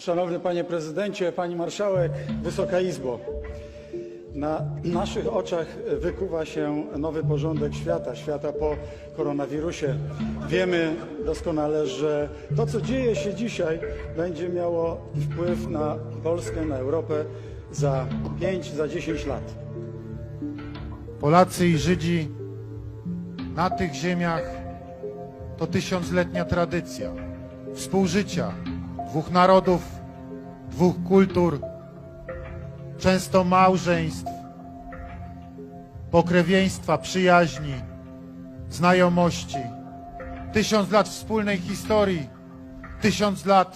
Szanowny Panie Prezydencie, Pani Marszałek, Wysoka Izbo. Na naszych oczach wykuwa się nowy porządek świata, świata po koronawirusie. Wiemy doskonale, że to, co dzieje się dzisiaj, będzie miało wpływ na Polskę, na Europę za 5, za 10 lat. Polacy i Żydzi na tych ziemiach to tysiącletnia tradycja współżycia dwóch narodów, dwóch kultur, często małżeństw, pokrewieństwa, przyjaźni, znajomości. Tysiąc lat wspólnej historii, tysiąc lat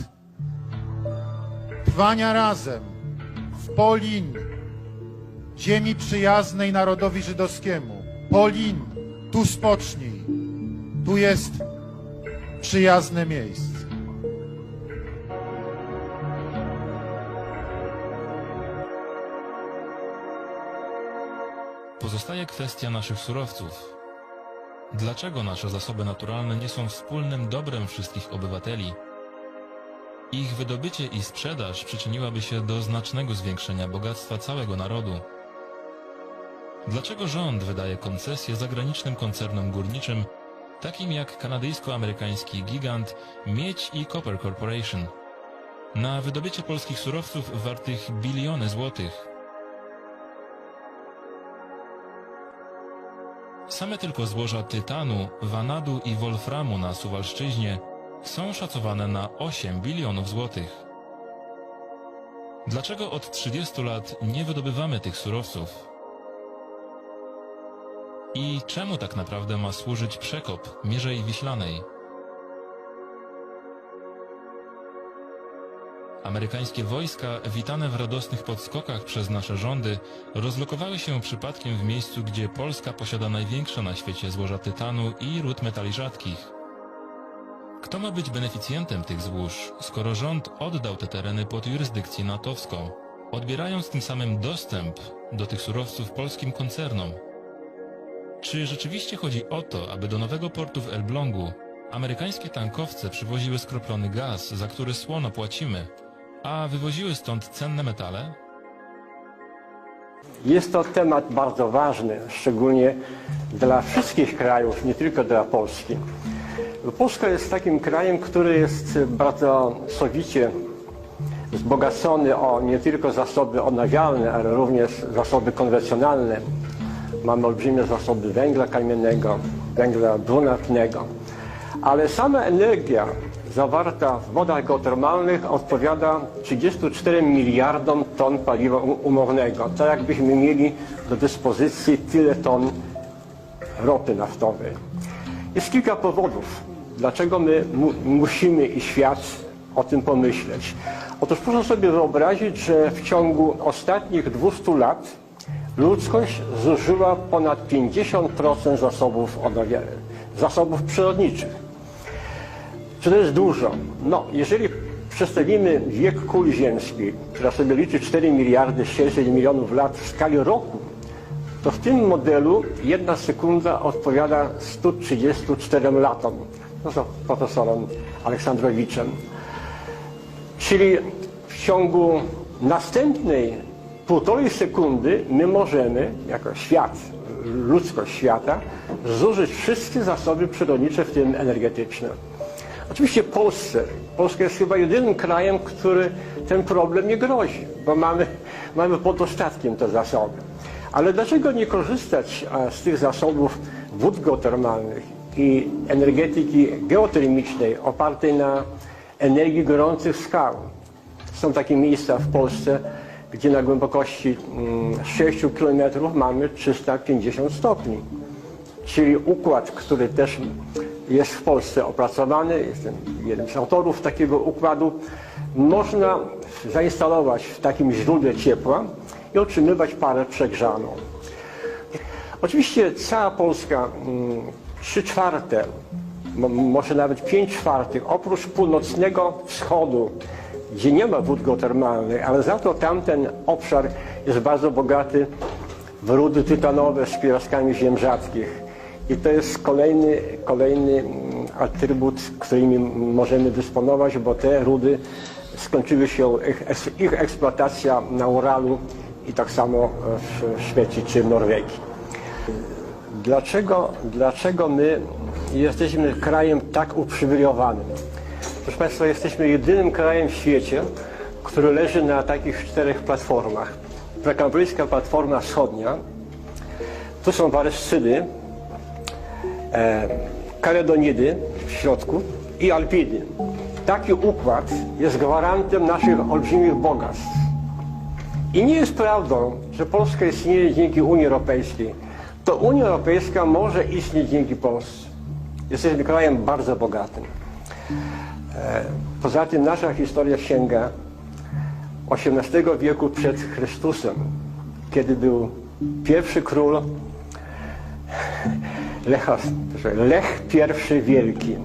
trwania razem w Polin, ziemi przyjaznej narodowi żydowskiemu. Polin, tu spocznij, tu jest przyjazne miejsce. Pozostaje kwestia naszych surowców. Dlaczego nasze zasoby naturalne nie są wspólnym dobrem wszystkich obywateli? Ich wydobycie i sprzedaż przyczyniłaby się do znacznego zwiększenia bogactwa całego narodu. Dlaczego rząd wydaje koncesje zagranicznym koncernom górniczym, takim jak kanadyjsko-amerykański gigant Miedź i Copper Corporation, na wydobycie polskich surowców wartych biliony złotych? Same tylko złoża tytanu, wanadu i wolframu na Suwalszczyźnie są szacowane na 8 bilionów złotych. Dlaczego od 30 lat nie wydobywamy tych surowców? I czemu tak naprawdę ma służyć przekop Mierzei Wiślanej? Amerykańskie wojska, witane w radosnych podskokach przez nasze rządy, rozlokowały się przypadkiem w miejscu, gdzie Polska posiada największe na świecie złoża tytanu i ród metali rzadkich. Kto ma być beneficjentem tych złóż, skoro rząd oddał te tereny pod jurysdykcję natowską, odbierając tym samym dostęp do tych surowców polskim koncernom? Czy rzeczywiście chodzi o to, aby do nowego portu w Elblągu amerykańskie tankowce przywoziły skroplony gaz, za który słono płacimy, a wywoziły stąd cenne metale? Jest to temat bardzo ważny, szczególnie dla wszystkich krajów, nie tylko dla Polski. Polska jest takim krajem, który jest bardzo sowicie wzbogacony o nie tylko zasoby odnawialne, ale również zasoby konwencjonalne. Mamy olbrzymie zasoby węgla kamiennego, węgla brunatnego, ale sama energia zawarta w wodach geotermalnych odpowiada 34 miliardom ton paliwa umownego. Tak jakbyśmy mieli do dyspozycji tyle ton ropy naftowej. Jest kilka powodów, dlaczego my mu musimy i świat o tym pomyśleć. Otóż proszę sobie wyobrazić, że w ciągu ostatnich 200 lat ludzkość zużyła ponad 50% zasobów zasobów przyrodniczych. Czy to jest dużo? No, jeżeli przestawimy wiek kuli ziemskiej, która sobie liczy 4 miliardy 600 milionów lat w skali roku, to w tym modelu jedna sekunda odpowiada 134 latom. No to profesorem Aleksandrowiczem. Czyli w ciągu następnej półtorej sekundy my możemy, jako świat, ludzkość świata, zużyć wszystkie zasoby przyrodnicze, w tym energetyczne. Oczywiście Polsce. Polska jest chyba jedynym krajem, który ten problem nie grozi, bo mamy, mamy pod dostatkiem te zasoby. Ale dlaczego nie korzystać a, z tych zasobów wód geotermalnych i energetyki geotermicznej opartej na energii gorących skał? Są takie miejsca w Polsce, gdzie na głębokości mm, 6 km mamy 350 stopni. Czyli układ, który też jest w Polsce opracowany, jestem jednym z autorów takiego układu, można zainstalować w takim źródle ciepła i otrzymywać parę przegrzaną. Oczywiście cała Polska, mm, trzy czwarte, mo- może nawet pięć czwartych, oprócz północnego wschodu, gdzie nie ma wód geotermalnych, ale za to tamten obszar jest bardzo bogaty w rudy tytanowe z piaskami ziem rzadkich. I to jest kolejny, kolejny mm, atrybut, którymi możemy dysponować, bo te rudy skończyły się ich, ich eksploatacja na Uralu i tak samo w Szwecji czy w Norwegii. Dlaczego, dlaczego my jesteśmy krajem tak uprzywilejowanym? Proszę Państwa, jesteśmy jedynym krajem w świecie, który leży na takich czterech platformach. Prekambryjska Platforma Wschodnia, tu są Waryscyny, e, Kaledonidy w środku i Alpidy. Taki układ jest gwarantem naszych olbrzymich bogactw. I nie jest prawdą, że Polska istnieje dzięki Unii Europejskiej. To Unia Europejska może istnieć dzięki Polsce. Jesteśmy krajem bardzo bogatym. E, Poza tym nasza historia sięga XVIII wieku przed Chrystusem, kiedy był pierwszy król Lecha, proszę, Lech I Wielki.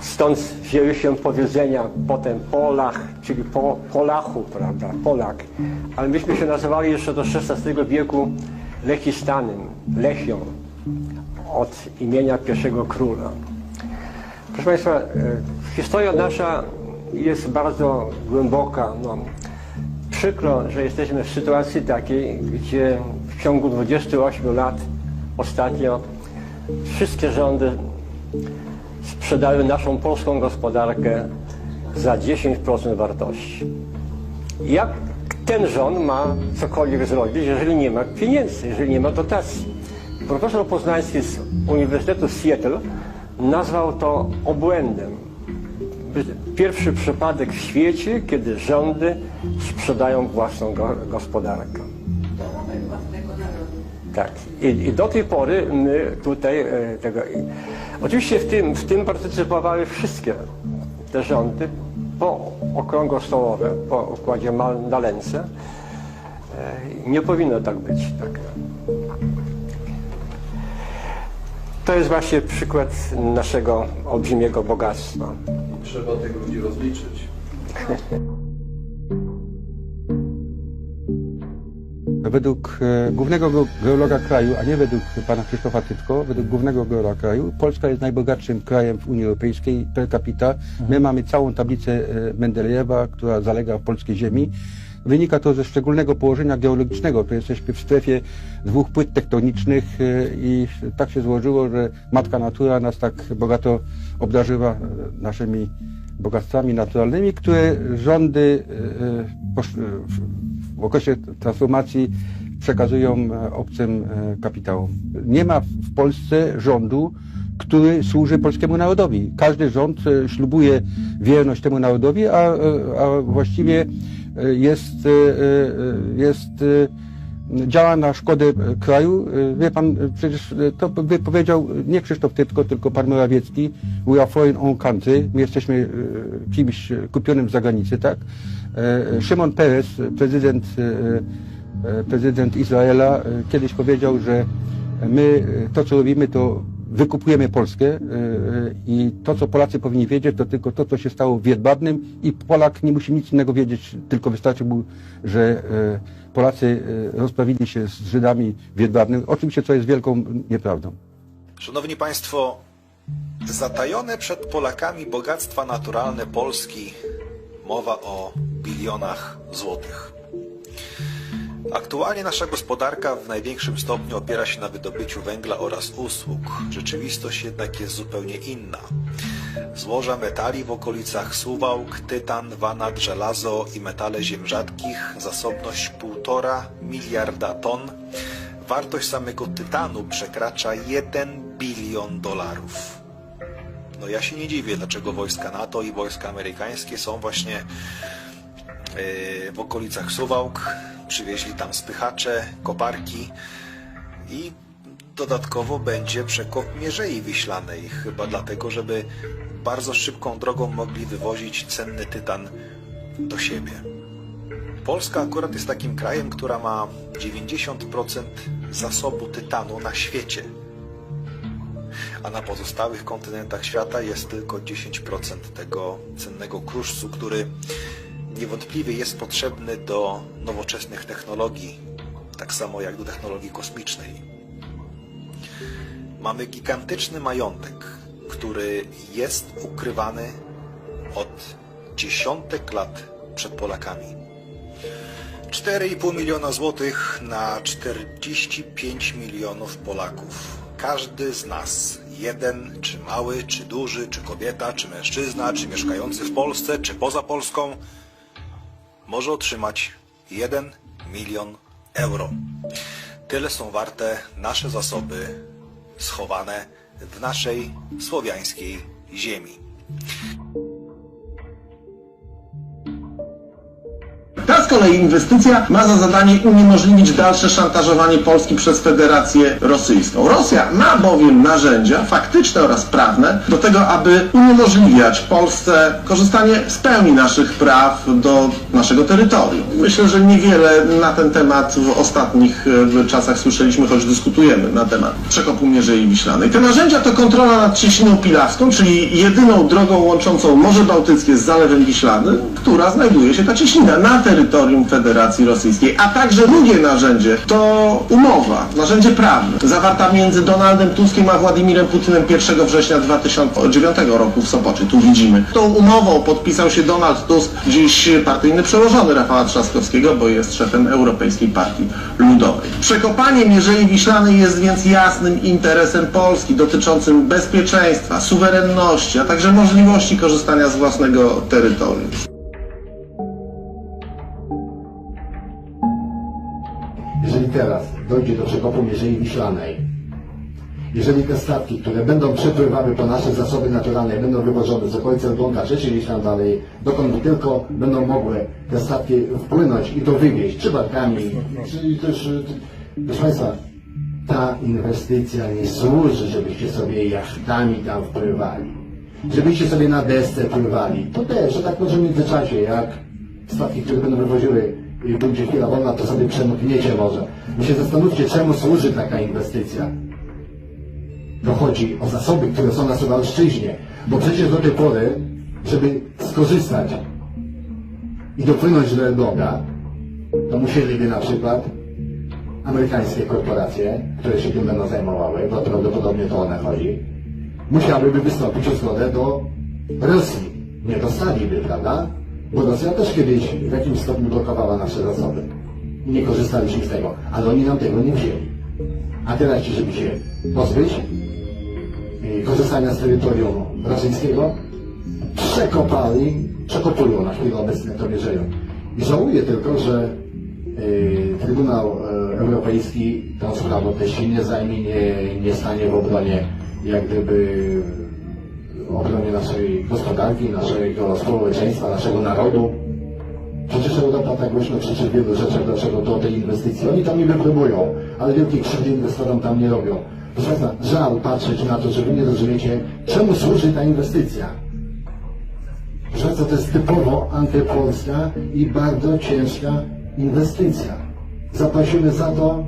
Stąd wzięły się powiedzenia potem Polach, czyli po, Polachu, prawda, Polak. Ale myśmy się nazywali jeszcze do XVI wieku Lechistanem, Lechią, od imienia pierwszego króla. Proszę Państwa, e, historia nasza jest bardzo głęboka. No, przykro, że jesteśmy w sytuacji takiej, gdzie ciągu 28 lat ostatnio wszystkie rządy sprzedały naszą polską gospodarkę za 10% wartości. Jak ten rząd ma cokolwiek zrobić, jeżeli nie ma pieniędzy, jeżeli nie ma dotacji? Profesor Poznański z Uniwersytetu Seattle nazwał to obłędem. Pierwszy przypadek w świecie, kiedy rządy sprzedają własną go, gospodarkę. Tak. I, I do tej pory my tutaj e, tego. Oczywiście w tym, w tym partycypowały wszystkie te rządy po okrągłostołowe, po układzie Malence. E, nie powinno tak być. Tak. To jest właśnie przykład naszego olbrzymiego bogactwa. Trzeba tych ludzi rozliczyć. Według e, głównego ge- geologa kraju, a nie według pana Krzysztofa Tytko, według głównego geologa kraju, Polska jest najbogatszym krajem w Unii Europejskiej per capita. My mamy całą tablicę e, Mendelejewa, która zalega w polskiej ziemi. Wynika to ze szczególnego położenia geologicznego. To jesteśmy w strefie dwóch płyt tektonicznych e, i tak się złożyło, że matka natura nas tak bogato obdarzyła naszymi bogactwami naturalnymi, które rządy w- okresie transformacji przekazują e, obcym e, kapitałom. Nie ma w Polsce rządu, który służy polskiemu narodowi. Każdy rząd e, ślubuje wierność temu narodowi, a, a właściwie jest, jest działa na szkodę e, kraju. E, Wie pan, e, przecież to wypowiedział nie Krzysztof Tytko, tylko pan Morawiecki. We are foreign own country. My jesteśmy kimś kupionym z zagranicy, tak? Szymon Peres, prezydent, prezydent Izraela, kiedyś powiedział, że my to, co robimy, to wykupujemy Polskę e, e, i to, co Polacy powinni wiedzieć, to tylko to, co się stało w Jedwabnym i Polak nie musi nic innego wiedzieć, tylko wystarczy mu, że e, Polacy rozprawili się z Żydami w Jedwabnym, oczywiście co jest wielką nieprawdą. Szanowni Państwo, zatajone przed Polakami bogactwa naturalne Polski, mowa o bilionach złotych. Aktualnie nasza gospodarka w największym stopniu opiera się na wydobyciu węgla oraz usług. Rzeczywistość jednak jest zupełnie inna. Złoża metali w okolicach Suwałk, tytan, wanat, żelazo i metale ziem rzadkich, zasobność 1,5 miliarda ton. Wartość samego tytanu przekracza 1 bilion dolarów. No ja się nie dziwię, dlaczego wojska NATO i wojska amerykańskie są właśnie w okolicach Suwałk. Przywieźli tam spychacze, koparki i dodatkowo będzie przekop Mierzei Wiślanej, chyba dlatego, żeby bardzo szybką drogą mogli wywozić cenny tytan do siebie. Polska akurat jest takim krajem, która ma 90% zasobu tytanu na świecie, a na pozostałych kontynentach świata jest tylko 10% tego cennego kruszcu, który niewątpliwie jest potrzebny do nowoczesnych technologii, tak samo jak do technologii kosmicznej. Mamy gigantyczny majątek, który jest ukrywany od dziesiątek lat przed Polakami. 4,5 miliona złotych na 45 milionów Polaków. Każdy z nas, jeden, czy mały, czy duży, czy kobieta, czy mężczyzna, czy mieszkający w Polsce, czy poza Polską, może otrzymać 1 milion euro. Tyle są warte nasze zasoby schowane w naszej słowiańskiej ziemi. Kolei inwestycja ma za zadanie uniemożliwić dalsze szantażowanie Polski przez Federację Rosyjską. Rosja ma bowiem narzędzia faktyczne oraz prawne do tego, aby uniemożliwiać Polsce korzystanie z pełni naszych praw do naszego terytorium. Myślę, że niewiele na ten temat w ostatnich e, czasach słyszeliśmy, choć dyskutujemy na temat przekopu Mierzei Wiślanej. Te narzędzia to kontrola nad Cieśniną Pilawską, czyli jedyną drogą łączącą Morze Bałtyckie z Zalewem Wiślanym, która znajduje się ta cieśnina na terytorium Federacji Rosyjskiej. A także drugie narzędzie to umowa, narzędzie prawne, zawarta między Donaldem Tuskiem a Władimirem Putinem 1 września 2009 roku w Sopocie. Tu widzimy. Tą umową podpisał się Donald Tusk, dziś partyjny przełożony Rafała Trzaskowskiego, bo jest szefem Europejskiej Partii Ludowej. Przekopanie Mierzei Wiślanej jest więc jasnym interesem Polski dotyczącym bezpieczeństwa, suwerenności, a także możliwości korzystania z własnego terytorium. Dojdzie do przekopu Mierzei Wiślanej, jeżeli te statki, które będą przepływały po nasze zasoby naturalne, będą wywożone z okolicy Elbląga, czy gdzieś tam dalej, dokąd tylko będą mogły te statki wpłynąć i to wywieźć, czy barkami, czy też, y, proszę Państwa, ta inwestycja nie służy, żebyście sobie jachtami tam wpływali, żebyście sobie na desce pływali. To też, że tak może w międzyczasie, jak statki, które będą wywoziły i będzie chwila wolna, to sobie przemkniecie może. Wy się zastanówcie, czemu służy taka inwestycja. To chodzi o zasoby, które są na Suwalszczyźnie, bo przecież do tej pory, żeby skorzystać i dopłynąć do Elbląga, to musieliby na przykład amerykańskie korporacje, które się tym będą zajmowały, bo prawdopodobnie to one chodzi, musiałyby wystąpić o zgodę do Rosji. Nie dostaliby, prawda? Bo Rosja też kiedyś w jakimś stopniu blokowała nasze zasoby. Nie korzystaliśmy z tego, ale oni nam tego nie wzięli. A teraz, żeby się pozbyć y, korzystania z terytorium rosyjskiego, przekopali, przekopują na chwilę obecną to wierzeją. I żałuję tylko, że y, Trybunał y, Europejski tą sprawą też się nie zajmie, nie, nie stanie w obronie jak gdyby obronie naszej gospodarki, naszego społeczeństwa, naszego narodu. Przecież Europa tak głośno krzyczy w wielu rzeczach, dlaczego do tej inwestycji. Oni tam niby próbują, ale wielkich krzywd inwestorom tam nie robią. Proszę Państwa, żal patrzeć na to, że Wy nie rozumiecie, czemu służy ta inwestycja. Proszę Państwa, to jest typowo antypolska i bardzo ciężka inwestycja. Zapłacimy za to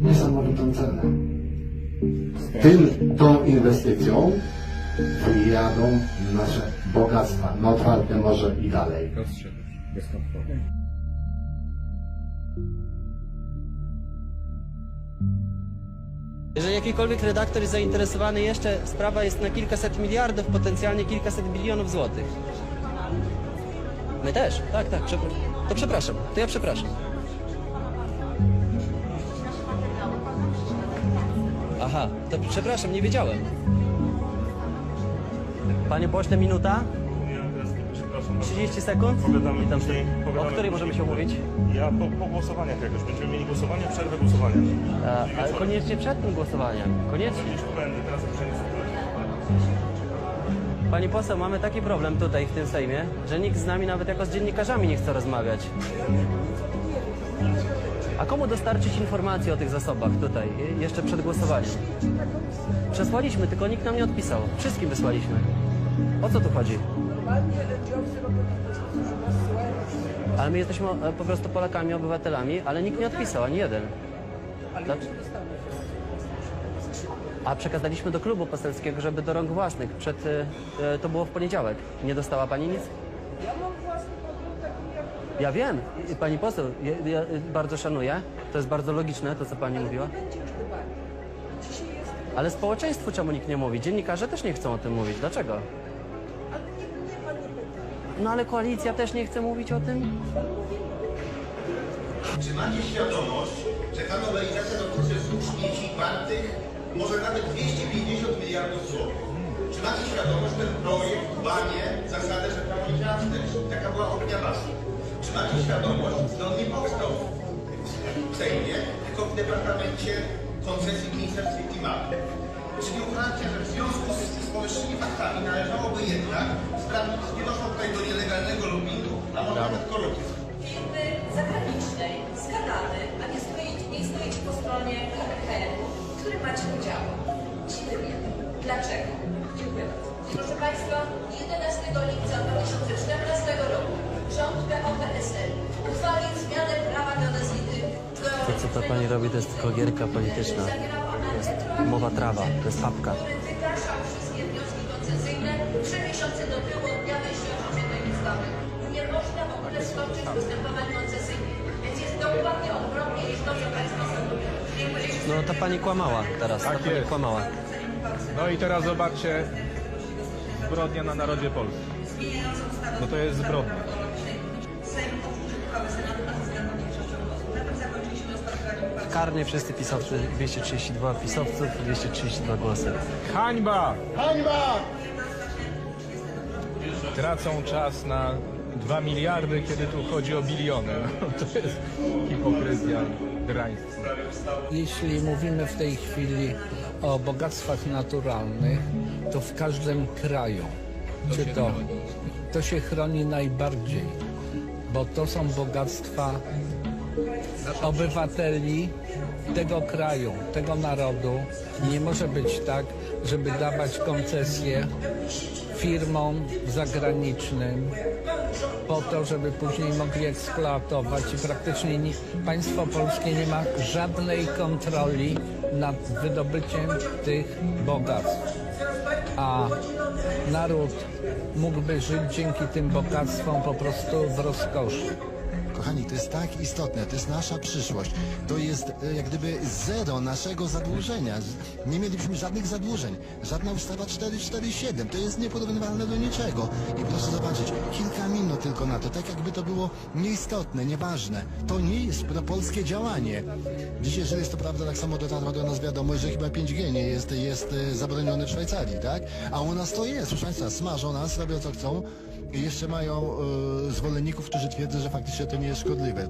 niesamowitą cenę. Tym, tą inwestycją wyjadą nasze bogactwa na otwarte morze i dalej. Jeżeli jakikolwiek redaktor jest zainteresowany jeszcze, sprawa jest na kilkaset miliardów, potencjalnie kilkaset bilionów złotych. My też, tak, tak, to przepraszam, to ja przepraszam. Aha, to przepraszam, nie wiedziałem. Panie pośle, minuta? 30 sekund? Pogadamy I tam później, O pogadamy której możemy się później. umówić? Ja po, po głosowaniach jakoś. Będziemy mieli głosowanie, przerwę głosowania. A, ale koniecznie przed tym głosowaniem, koniecznie. Już będę, teraz już nie Pani poseł, mamy taki problem tutaj w tym Sejmie, że nikt z nami nawet jako z dziennikarzami nie chce rozmawiać. A komu dostarczyć informacje o tych zasobach tutaj, je- jeszcze przed głosowaniem? Przesłaliśmy, tylko nikt nam nie odpisał. Wszystkim wysłaliśmy. O co tu chodzi? Ale my jesteśmy e, po prostu Polakami, obywatelami, ale nikt nie odpisał, ani jeden. Dlaczego? A przekazaliśmy do klubu poselskiego, żeby do rąk własnych. Przed, e, e, to było w poniedziałek. Nie dostała pani nic? Ja wiem, I- pani poseł, ja, ja y, bardzo szanuję. To jest bardzo logiczne, to co pani mówiła. Ale społeczeństwu czemu nikt nie mówi? Dziennikarze też nie chcą o tym mówić. Dlaczego? No ale koalicja też nie chce mówić o tym? Czy macie świadomość, że ta nowelizacja dotyczy złóż śmieci wartych może nawet 250 miliardów złotych? Czy macie świadomość, że ten projekt łamie zasadę, że prawo nie działa wstecz? Taka była opinia BAS-u. Czy macie świadomość, że on nie powstał w Sejmie, tylko w Departamencie Koncesji w Ministerstwie Klimatu? Czyli uważacie, że w związku z, z powyższymi faktami należałoby jednak sprawdzić, czy nie doszło tutaj do nielegalnego lobbingu, a może nawet korupcji? firmy zagranicznej, zgadany, a nie stoicie, nie stoicie po stronie KPHM-u, w którym macie udział. Dziwię mnie. Dlaczego? Dziękuję bardzo. Proszę Państwa, 11 lipca 2014 roku rząd PO-PSL uchwalił zmianę prawa do... Co ta pani robi, to jest tylko gierka polityczna. To jest mowa trawa, to jest papka. No ta pani kłamała teraz, ta pani kłamała. No i teraz zobaczcie, zbrodnia na narodzie polskim. No to jest zbrodnia. Karnie wszyscy pisowcy, 232 pisowców, 232 głosy. Hańba! Hańba! Tracą czas na 2 miliardy, kiedy tu chodzi o biliony. No, to jest hipokryzja, draństwo. Jeśli mówimy w tej chwili o bogactwach naturalnych, to w każdym kraju, czy to, to się chroni najbardziej, bo to są bogactwa obywateli tego kraju, tego narodu. Nie może być tak, żeby dawać koncesje firmom zagranicznym po to, żeby później mogli eksploatować i praktycznie nie, państwo polskie nie ma żadnej kontroli nad wydobyciem tych bogactw. A naród mógłby żyć dzięki tym bogactwom po prostu w rozkoszy. Kochani, to jest tak istotne, to jest nasza przyszłość. To jest e, jak gdyby zero naszego zadłużenia. Nie mielibyśmy żadnych zadłużeń. Żadna ustawa 447. To jest nieporównywalne do niczego. I proszę zobaczyć, kilka minut tylko na to, tak jakby to było nieistotne, nieważne. To nie jest propolskie działanie. Dzisiaj, jeżeli jest to prawda, tak samo dotarła do nas wiadomość, że chyba 5G nie jest, jest e, zabronione w Szwajcarii, tak? A u nas to jest, proszę Państwa, smażą nas, robią co chcą. Jeszcze mają e, zwolenników, którzy twierdzą, że faktycznie to nie jest szkodliwe.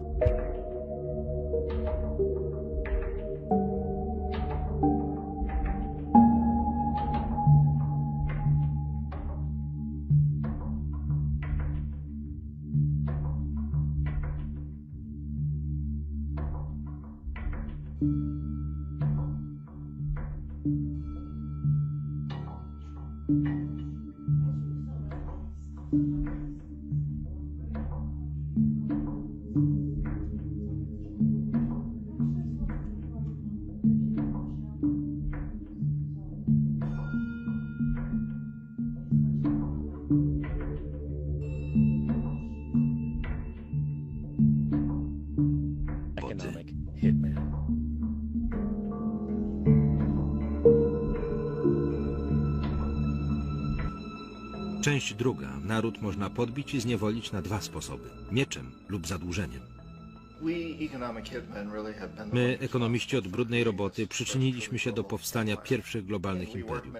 Część druga. Naród można podbić i zniewolić na dwa sposoby. Mieczem lub zadłużeniem. My, ekonomiści od brudnej roboty, przyczyniliśmy się do powstania pierwszych globalnych imperiów.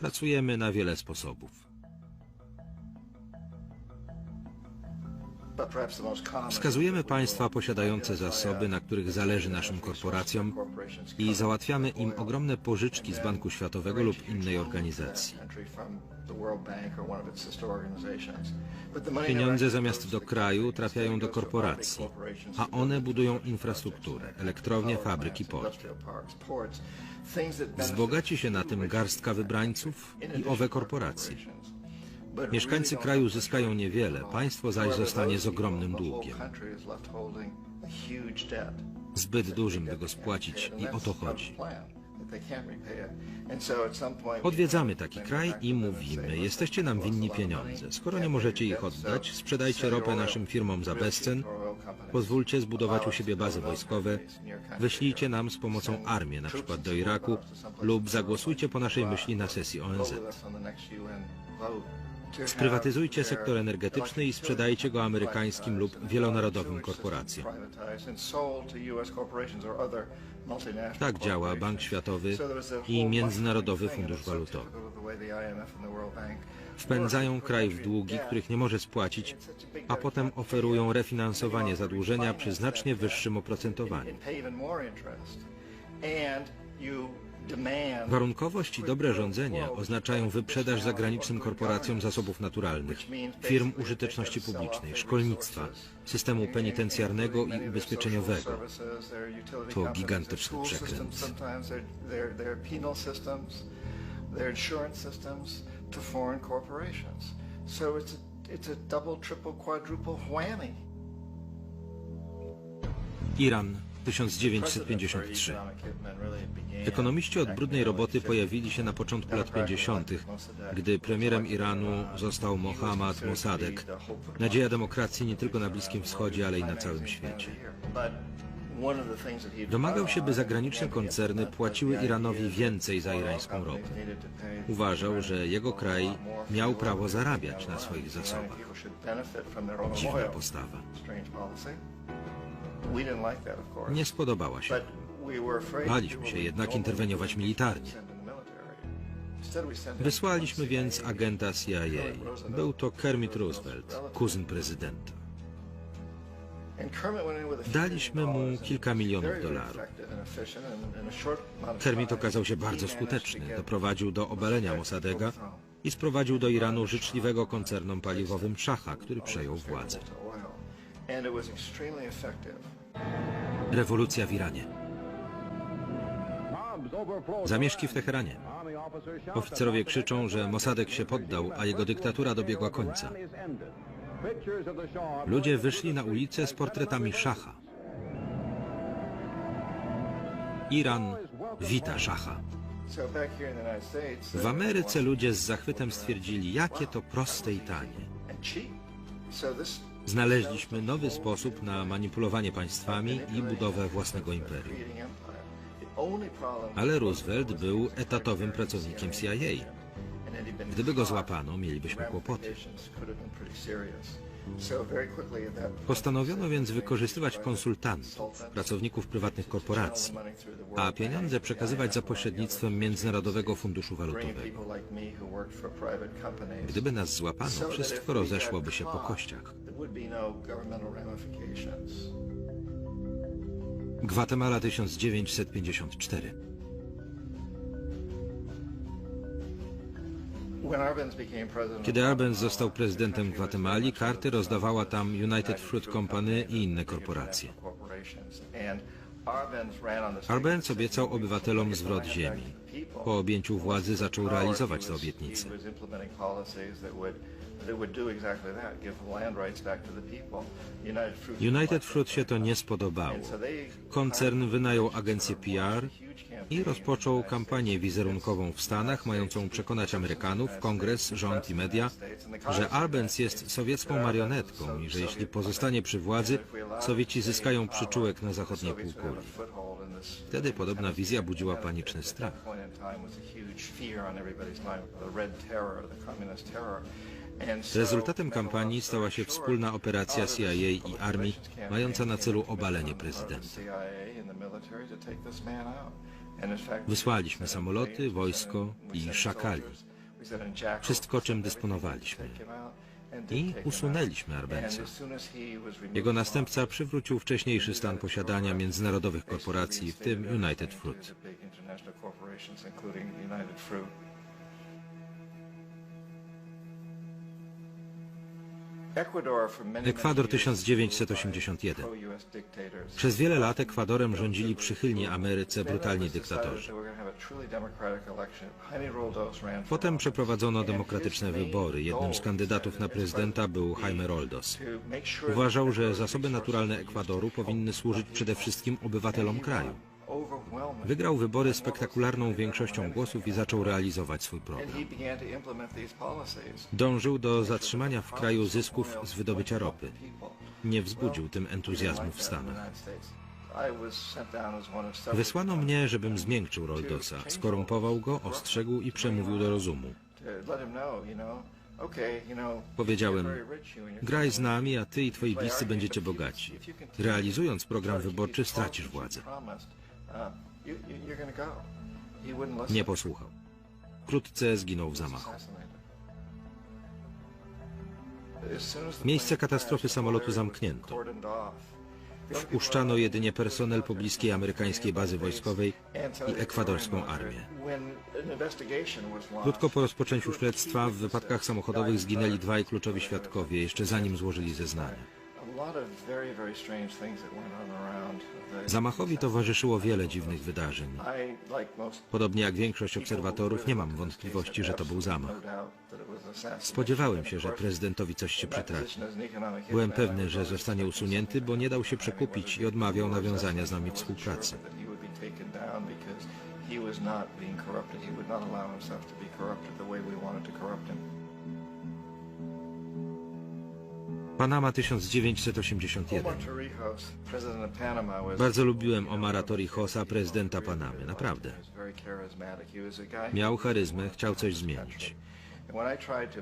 Pracujemy na wiele sposobów. Wskazujemy państwa posiadające zasoby, na których zależy naszym korporacjom i załatwiamy im ogromne pożyczki z Banku Światowego lub innej organizacji. Pieniądze zamiast do kraju trafiają do korporacji, a one budują infrastrukturę, elektrownie, fabryki, porty. Wzbogaci się na tym garstka wybrańców i owe korporacje. Mieszkańcy kraju zyskają niewiele, państwo zaś zostanie z ogromnym długiem. Zbyt dużym, by go spłacić i o to chodzi. Odwiedzamy taki kraj i mówimy, jesteście nam winni pieniądze. Skoro nie możecie ich oddać, sprzedajcie ropę naszym firmom za bezcen, pozwólcie zbudować u siebie bazy wojskowe, wyślijcie nam z pomocą armię, na przykład do Iraku, lub zagłosujcie po naszej myśli na sesji ONZ. Sprywatyzujcie sektor energetyczny i sprzedajcie go amerykańskim lub wielonarodowym korporacjom. Tak działa Bank Światowy i Międzynarodowy Fundusz Walutowy. Wpędzają kraj w długi, których nie może spłacić, a potem oferują refinansowanie zadłużenia przy znacznie wyższym oprocentowaniu. Warunkowość i dobre rządzenie oznaczają wyprzedaż zagranicznym korporacjom zasobów naturalnych, firm użyteczności publicznej, szkolnictwa, systemu penitencjarnego i ubezpieczeniowego. To gigantyczny przekręt. Iran 1953. Ekonomiści od brudnej roboty pojawili się na początku lat 50., gdy premierem Iranu został Mohammad Mossadegh. Nadzieja demokracji nie tylko na Bliskim Wschodzie, ale i na całym świecie. Domagał się, by zagraniczne koncerny płaciły Iranowi więcej za irańską ropę. Uważał, że jego kraj miał prawo zarabiać na swoich zasobach. Dziwna postawa. Nie spodobała się. Baliśmy się jednak interweniować militarnie. Wysłaliśmy więc agenta CIA. Był to Kermit Roosevelt, kuzyn prezydenta. Daliśmy mu kilka milionów dolarów. Kermit okazał się bardzo skuteczny. Doprowadził do obalenia Mossadega i sprowadził do Iranu życzliwego koncernom paliwowym Szacha, który przejął władzę. Rewolucja w Iranie. Zamieszki w Teheranie. Oficerowie krzyczą, że Mossadegh się poddał, a jego dyktatura dobiegła końca. Ludzie wyszli na ulicę z portretami szacha. Iran wita szacha. W Ameryce ludzie z zachwytem stwierdzili, jakie to proste i tanie. Znaleźliśmy nowy sposób na manipulowanie państwami i budowę własnego imperium. Ale Roosevelt był etatowym pracownikiem CIA. Gdyby go złapano, mielibyśmy kłopoty. Postanowiono więc wykorzystywać konsultantów, pracowników prywatnych korporacji, a pieniądze przekazywać za pośrednictwem Międzynarodowego Funduszu Walutowego. Gdyby nas złapano, wszystko rozeszłoby się po kościach. Gwatemala 1954 Kiedy Arbenz został prezydentem Gwatemali, karty rozdawała tam United Fruit Company i inne korporacje. Arbenz obiecał obywatelom zwrot ziemi. Po objęciu władzy zaczął realizować te obietnice. United Fruit się to nie spodobało. Koncern wynajął agencję PR i rozpoczął kampanię wizerunkową w Stanach, mającą przekonać Amerykanów, kongres, rząd i media, że Arbenz jest sowiecką marionetką i że jeśli pozostanie przy władzy, Sowieci zyskają przyczółek na zachodniej półkuli. Wtedy podobna wizja budziła paniczny strach. Rezultatem kampanii stała się wspólna operacja CIA i armii, mająca na celu obalenie prezydenta. Wysłaliśmy samoloty, wojsko i szakali. Wszystko, czym dysponowaliśmy. I usunęliśmy Arbenza. Jego następca przywrócił wcześniejszy stan posiadania międzynarodowych korporacji, w tym United Fruit. Ekwador 1981. Przez wiele lat Ekwadorem rządzili przychylni Ameryce brutalni dyktatorzy. Potem przeprowadzono demokratyczne wybory. Jednym z kandydatów na prezydenta był Jaime Roldos. Uważał, że zasoby naturalne Ekwadoru powinny służyć przede wszystkim obywatelom kraju. Wygrał wybory spektakularną większością głosów i zaczął realizować swój program. Dążył do zatrzymania w kraju zysków z wydobycia ropy. Nie wzbudził tym entuzjazmu w Stanach. Wysłano mnie, żebym zmiękczył Roldosa, skorumpował go, ostrzegł i przemówił do rozumu. Powiedziałem, graj z nami, a ty i twoi bliscy będziecie bogaci. Realizując program wyborczy stracisz władzę. Uh. Nie posłuchał. Wkrótce zginął w zamachu. Miejsce katastrofy samolotu zamknięto. Wpuszczano jedynie personel pobliskiej amerykańskiej bazy wojskowej i ekwadorską armię. Krótko po rozpoczęciu śledztwa w wypadkach samochodowych zginęli dwaj kluczowi świadkowie, jeszcze zanim złożyli zeznania. Zamachowi towarzyszyło wiele dziwnych wydarzeń. Podobnie jak większość obserwatorów, nie mam wątpliwości, że to był zamach. Spodziewałem się, że prezydentowi coś się przytrafi. Byłem pewny, że zostanie usunięty, bo nie dał się przekupić i odmawiał nawiązania z nami współpracy. He was not being corrupted. He would not allow himself to be corrupted the way we wanted to corrupt him. Panama 1981. Omar Torrijos, president of Panama, was Bardzo lubiłem Omara Torrijosa, prezydenta Panamy, naprawdę. Miał charyzmę, chciał coś zmienić.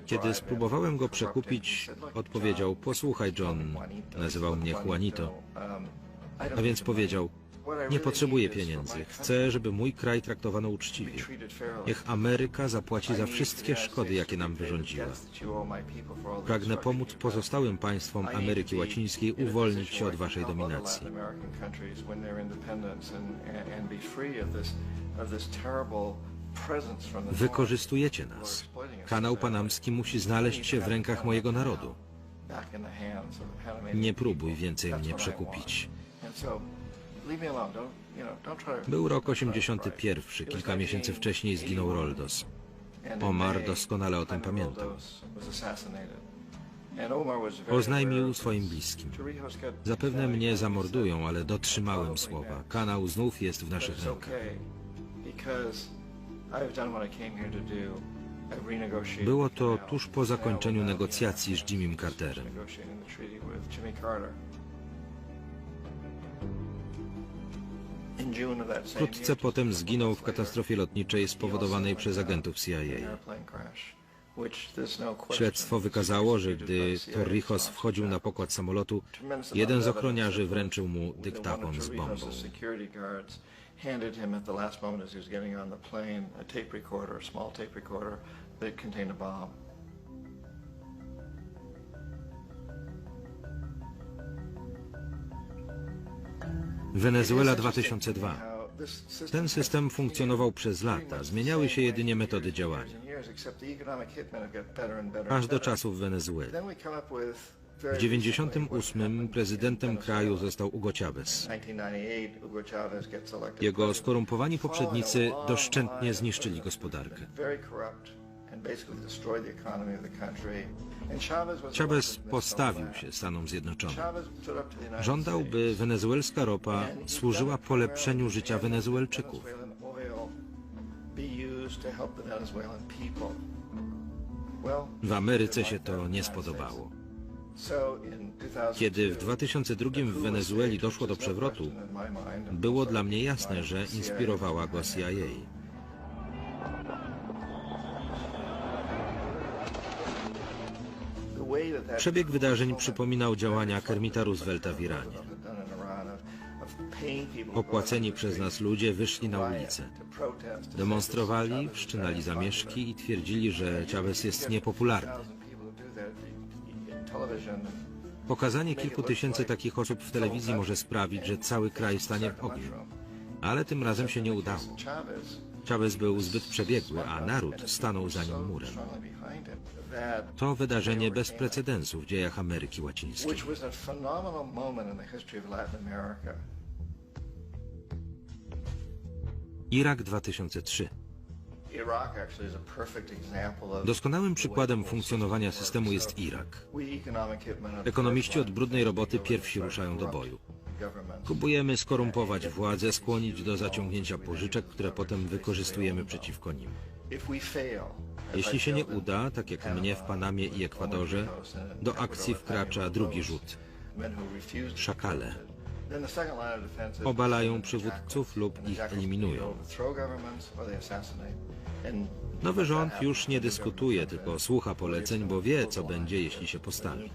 Kiedy spróbowałem go przekupić, odpowiedział, posłuchaj John, nazywał mnie Juanito, a więc powiedział, nie potrzebuję pieniędzy, chcę, żeby mój kraj traktowano uczciwie. Niech Ameryka zapłaci za wszystkie szkody, jakie nam wyrządziła. Pragnę pomóc pozostałym państwom Ameryki Łacińskiej uwolnić się od waszej dominacji. Wykorzystujecie nas. Kanał panamski musi znaleźć się w rękach mojego narodu. Nie próbuj więcej mnie przekupić. Był rok 81, kilka miesięcy wcześniej zginął Roldos. Omar doskonale o tym pamiętał. Oznajmił swoim bliskim. Zapewne mnie zamordują, ale dotrzymałem słowa. Kanał znów jest w naszych rękach. Było to tuż po zakończeniu negocjacji z Jimmym Carterem. Wkrótce potem zginął w katastrofie lotniczej spowodowanej przez agentów CIA. Śledztwo wykazało, że gdy Torrijos wchodził na pokład samolotu, jeden z ochroniarzy wręczył mu dyktafon z bombą. handed Wenezuela 2002. Ten system funkcjonował przez lata, zmieniały się jedynie metody działania. Aż do czasów Wenezueli. W 98 prezydentem kraju został Hugo Chavez. Jego skorumpowani poprzednicy doszczętnie zniszczyli gospodarkę. Chavez postawił się Stanom Zjednoczonym. Żądał, by wenezuelska ropa służyła polepszeniu życia Wenezuelczyków. W Ameryce się to nie spodobało. Kiedy w 2002 w Wenezueli doszło do przewrotu, było dla mnie jasne, że inspirowała go CIA. Przebieg wydarzeń przypominał działania Kermita Roosevelta w Iranie. Opłaceni przez nas ludzie wyszli na ulicę. Demonstrowali, wszczynali zamieszki i twierdzili, że Chavez jest niepopularny. Pokazanie kilku tysięcy takich osób w telewizji może sprawić, że cały kraj stanie w ogniu. Ale tym razem się nie udało. Chavez był zbyt przebiegły, a naród stanął za nim murem. To wydarzenie bez precedensu w dziejach Ameryki Łacińskiej. Irak 2003. Iraq actually is a perfect example of Doskonałym przykładem funkcjonowania systemu jest Irak. Ekonomiści od brudnej roboty pierwsi ruszają do boju. Próbujemy skorumpować władzę, skłonić do zaciągnięcia pożyczek, które potem wykorzystujemy przeciwko nim. Jeśli się nie uda, tak jak mnie w Panamie i Ekwadorze, do akcji wkracza drugi rzut. Szakale. Obalają przywódców lub ich eliminują. Nowy rząd już nie dyskutuje, tylko słucha poleceń, bo wie, co będzie, jeśli się postawi.